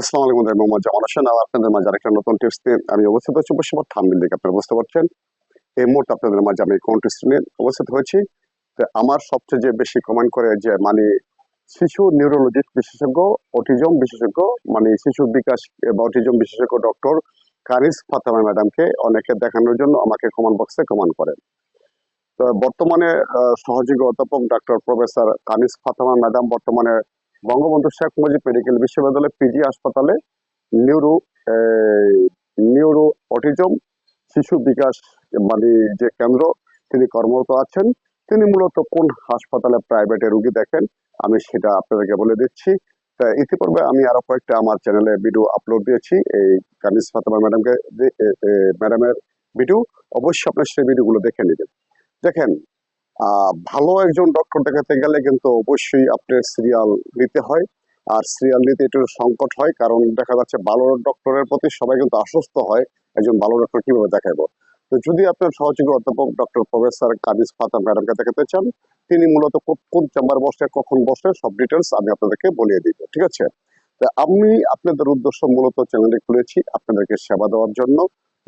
আসসালামু আলাইকুম আমি মোহাম্মদ জামাল হোসেন। আর আপনাদের মাঝে আরেকটা নতুন টিপস নিয়ে আমি অবস্থিত হচ্ছি পশ্চিমবঙ্গ থামবিল দিকে আপনারা বুঝতে পারছেন। এই মুহূর্তে আপনাদের মাঝে আমি কোন টিপস নিয়ে অবস্থিত হয়েছি। তো আমার সবচেয়ে যে বেশি কমেন্ট করে যে মানে শিশু নিউরোলজিস্ট বিশেষজ্ঞ অটিজম বিশেষজ্ঞ মানে শিশু বিকাশ বা অটিজম বিশেষজ্ঞ ডক্টর কারিস ফাতেমা ম্যাডামকে অনেকে দেখানোর জন্য আমাকে কমেন্ট বক্সে কমেন্ট করেন। তো বর্তমানে সহযোগী অধ্যাপক doctor professor Kanis Fatema madam বর্তমানে বঙ্গবন্ধু শেখ মুজিব মেডিকেল বিশ্ববিদ্যালয় পিজি হাসপাতালে নিউরো নিউরো অটিজম শিশু বিকাশ মানে যে কেন্দ্র, তিনি কর্মরত আছেন। তিনি মূলত কোন হাসপাতালে প্রাইভেটে রুগী দেখেন, আমি সেটা আপনাদেরকে বলে দিচ্ছি। তা ইতিপূর্বে আমি আরও কয়েকটা আমার চ্যানেলে ভিডিও আপলোড দিয়েছি, এই কানিস ফাতেমা ম্যাডামকে ম্যাডামের ভিডিও। অবশ্যই আপনার সেই ভিডিওগুলো দেখে নেবেন। দেখেন ভালো একজন ডক্টর দেখাতে গেলে কিন্তু অবশ্যই আপনার সিরিয়াল নিতে হয়। আর সিরিয়াল নিতে একটু সংকট হয়, কারণ দেখা যাচ্ছে ভালো ডক্টরের প্রতি সবাই কিন্তু আশ্বস্ত হয়, একজন ভালো ডক্টর কীভাবে দেখাবো। তো যদি আপনার সহযোগী অধ্যাপক ডক্টর প্রফেসর কাদিস ফাতা ম্যাডামকে দেখাতে চান, তিনি মূলত কোন চেম্বার বসে, কখন বসে, সব ডিটেলস আমি আপনাদেরকে বলিয়ে দিব, ঠিক আছে? তা আমি আপনাদের উদ্দেশ্য মূলত চ্যানেলটি খুলেছি, আপনাদেরকে সেবা দেওয়ার জন্য।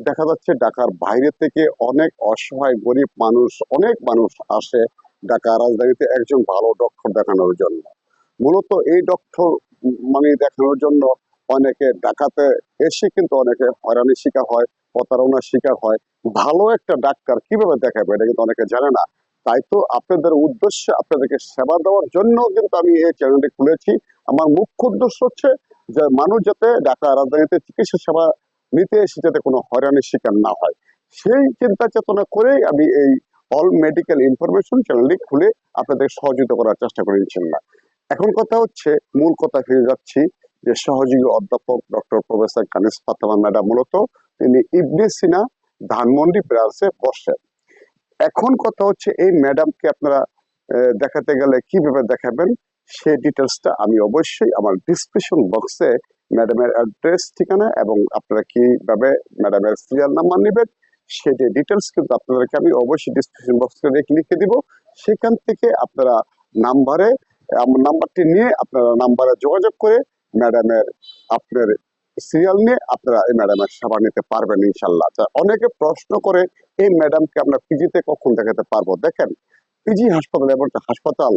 দেখা যাচ্ছে ঢাকার বাইরে থেকে অনেক অসহায়, গরিব মানুষ, অনেক মানুষ আসে ঢাকা রাজধানীতে একজন ভালো ডক্টর দেখানোর জন্য। মূলত এই ডক্টর মানে দেখানোর জন্য অনেকে ঢাকাতে এসে কিন্তু অনেকে হয়রানির শিকার হয়, প্রতারণার শিকার হয়। ভালো একটা ডাক্তার কীভাবে দেখাবে এটা কিন্তু অনেকে জানে না। তাই তো আপনাদের উদ্দেশ্যে আপনাদেরকে সেবা দেওয়ার জন্য কিন্তু আমি এই চ্যানেলটি খুলেছি। আমার মুখ্য উদ্দেশ্য হচ্ছে যে মানুষ যাতে ঢাকা রাজধানীতে চিকিৎসা সেবা নিতে এসে যাতে কোনো হয়রানির শিকার না হয়। সেই চিন্তা চেতনা করেই আমি এই অল মেডিকেল ইনফরমেশন চ্যানেলটি খুলে আপনাদের সহযোগিতা করার চেষ্টা করি ইনশাল্লাহ এখন কথা হচ্ছে, মূল কথা ফিরে যাচ্ছি যে সহযোগী অধ্যাপক doctor professor Kanis Fatema madam মূলত তিনি ইবনে সিনা, ধানমন্ডি ব্রাঞ্চে বসেন। এখন কথা হচ্ছে এই ম্যাডামকে আপনারা দেখাতে গেলে কীভাবে দেখাবেন সেই ডিটেলসটা আমি অবশ্যই আমার ডিসক্রিপশন বক্সে ম্যাডামের অ্যাড্রেস ঠিকানা এবং আপনারা কীভাবে ম্যাডামের সিরিয়াল নাম্বার নেবেন সেটি ডিটেলস কিন্তু আপনাদেরকে আমি অবশ্যই ডিসক্রিপশন বক্সে লিখে দিব। সেখান থেকে আপনারা নাম্বারে নাম্বারটি নিয়ে আপনারা নাম্বারে যোগাযোগ করে ম্যাডামের আপনার সিরিয়াল নিয়ে আপনারা এই ম্যাডামের সেবা নিতে পারবেন ইনশাল্লাহ অনেকে প্রশ্ন করে, এই ম্যাডামকে আমরা পিজিতে কখন দেখাতে পারব? দেখেন পিজি হাসপাতাল এবং হাসপাতাল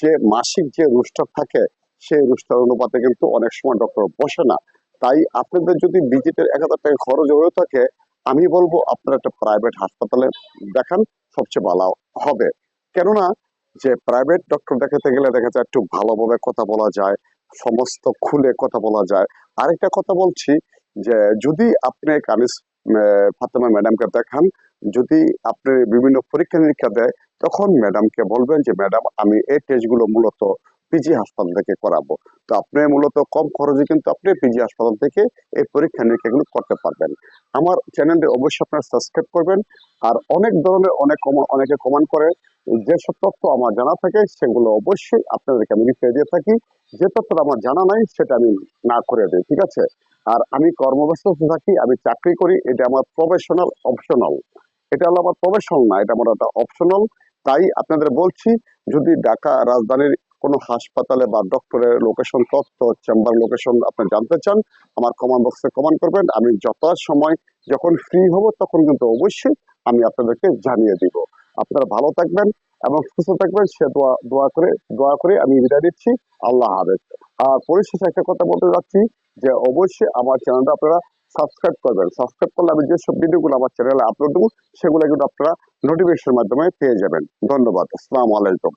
যে মাসিক যে রুস্টার থাকে সেই রুস্টার অনুপাতে কিন্তু অনেক সময় ডক্টর বসে না। তাই আপনাদের যদি ভিজিটের এক হাজার টাকা খরচ হয়ে থাকে, আমি বলব আপনারা একটা প্রাইভেট হাসপাতালে দেখান, সবচেয়ে ভালো হবে। কেননা, যে প্রাইভেট ডক্টর দেখাতে গেলে দেখা যায় একটু ভালোভাবে কথা বলা যায়, সমস্ত খুলে কথা বলা যায়। আরেকটা কথা বলছি যে, যদি আপনি কানিস ফাতেমা ম্যাডামকে দেখান, যদি আপনি বিভিন্ন পরীক্ষা নিরীক্ষা দেয়, তখন ম্যাডামকে বলবেন যে ম্যাডাম আমি এই টেস্টগুলো মূলত পিজি হাসপাতাল থেকে করাবো। তো আপনি মূলত কম খরচে কিন্তু আপনি পিজি হাসপাতাল থেকে এই পরীক্ষা নিরীক্ষাগুলো করতে পারবেন। আমার চ্যানেলটি অবশ্যই আপনারা সাবস্ক্রাইব করবেন আর অনেক ধরনের অনেক অনেকে কমেন্ট করে যেসব তথ্য আমার জানা থাকে সেগুলো অবশ্যই আপনাদেরকে আমি রিপ্লাই দিয়ে থাকি। যে তথ্যটা আমার জানা নাই সেটা আমি না করে দিই, ঠিক আছে? আর আমি কর্মব্যস্ত থাকি, আমি চাকরি করি, এটা আমার প্রফেশনাল অপশনাল এটা হলো আমার প্রফেশনাল না, এটা আমার একটা অপশনাল তাই আপনাদের বলছি, যদি ঢাকা রাজধানীর কোনো হাসপাতালে বা ডক্টরের লোকেশন তথ্য চেম্বার লোকেশন আপনি জানতে চান, আমার কমেন্ট বক্সে কমেন্ট করবেন। আমি সময় যখন ফ্রি হব, তখন কিন্তু অবশ্যই আমি আপনাদেরকে জানিয়ে দিব। আপনারা ভালো থাকবেন এবং সুস্থ থাকবেন। সে দোয়া দোয়া করে দোয়া করে আমি বিদায় দিচ্ছি আল্লাহ হাফেজ। আর পরিশেষে একটা কথা বলতে যাচ্ছি যে অবশ্যই আমার চ্যানেলটা আপনারা সাবস্ক্রাইব করবেন। সাবস্ক্রাইব করলে আমি যেসব ভিডিওগুলো আমার চ্যানেলে আপলোড দেবো, সেগুলো কিন্তু আপনারা নোটিফিকেশনের মাধ্যমে পেয়ে যাবেন। ধন্যবাদ। আসসালামু আলাইকুম।